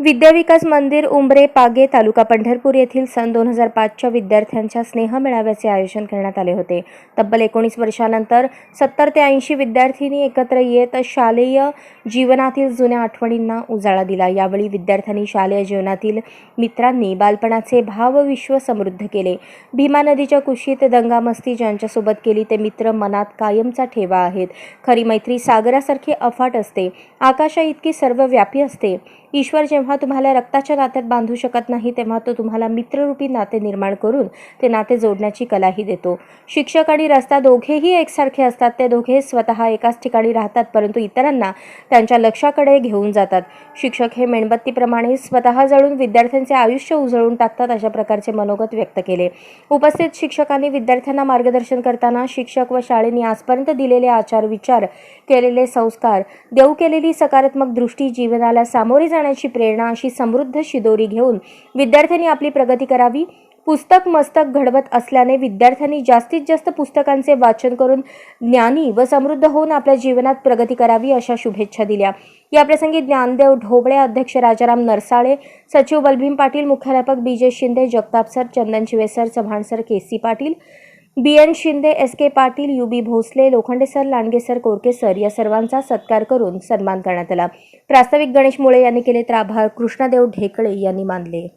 विद्याविकास मंदिर उंबरे पागे तालुका पंढरपूर येथील सन दोन हजार पाचच्या विद्यार्थ्यांच्या स्नेह मेळाव्याचे आयोजन करण्यात आले होते. तब्बल एकोणीस वर्षानंतर सत्तर ते ऐंशी विद्यार्थिनी एकत्र येत शालेय जीवनातील जुन्या आठवणींना उजाळा दिला. यावेळी विद्यार्थ्यांनी शालेय जीवनातील मित्रांनी बालपणाचे भावविश्व समृद्ध केले. भीमा नदीच्या कुशीत दंगामस्ती ज्यांच्यासोबत केली ते मित्र मनात कायमचा ठेवा आहेत. खरी मैत्री सागरासारखी अफाट असते. आकाशा इतकी सर्वव्यापी असते. ईश्वर जेव्हा तुम्हाला रक्ताच्या नात्यात बांधू शकत नाही तेव्हा तो तुम्हाला मित्ररूपी नाते निर्माण करून ते नाते जोडण्याची कलाही देतो. शिक्षक आणि रस्ता दोघेही एकसारखे असतात. ते दोघे स्वतः एकाच ठिकाणी राहतात परंतु इतरांना त्यांच्या लक्षाकडे घेऊन जातात. शिक्षक हे मेणबत्तीप्रमाणे स्वतः जळून विद्यार्थ्यांचे आयुष्य उजळून टाकतात अशा प्रकारचे मनोगत व्यक्त केले. उपस्थित शिक्षकांनी विद्यार्थ्यांना मार्गदर्शन करताना शिक्षक व शाळेने आजपर्यंत दिलेले आचार विचार केलेले संस्कार देऊ केलेली सकारात्मक दृष्टी जीवनाला सामोरे जाण्याची प्रेरणा अशी समृद्ध शिदोरी घेऊन विद्यार्थ्यांनी आपली प्रगती करावी. पुस्तक मस्तक घडवत असल्याने विद्यार्थ्यांनी जास्तीत जास्त पुस्तकांचे वाचन करून ज्ञानी व समृद्ध होऊन आपल्या जीवनात प्रगती करावी अशा शुभेच्छा दिल्या. याप्रसंगी ज्ञानदेव ढोबळे अध्यक्ष राजाराम नरसाळे सचिव बलभीम पाटील मुख्याध्यापक B J Shinde Jagtap sir Chandan Shive sir Chavan sir K C Patil B N Shinde S K Patil U B Bhosale Lokhande sir Landge sir Korke sir या सर्वांचा सत्कार करून सन्मान करण्यात आला. प्रास्ताविक गणेश मुळे यांनी केले तर आभार. कृष्णदेव ढेकळे यांनी मानले.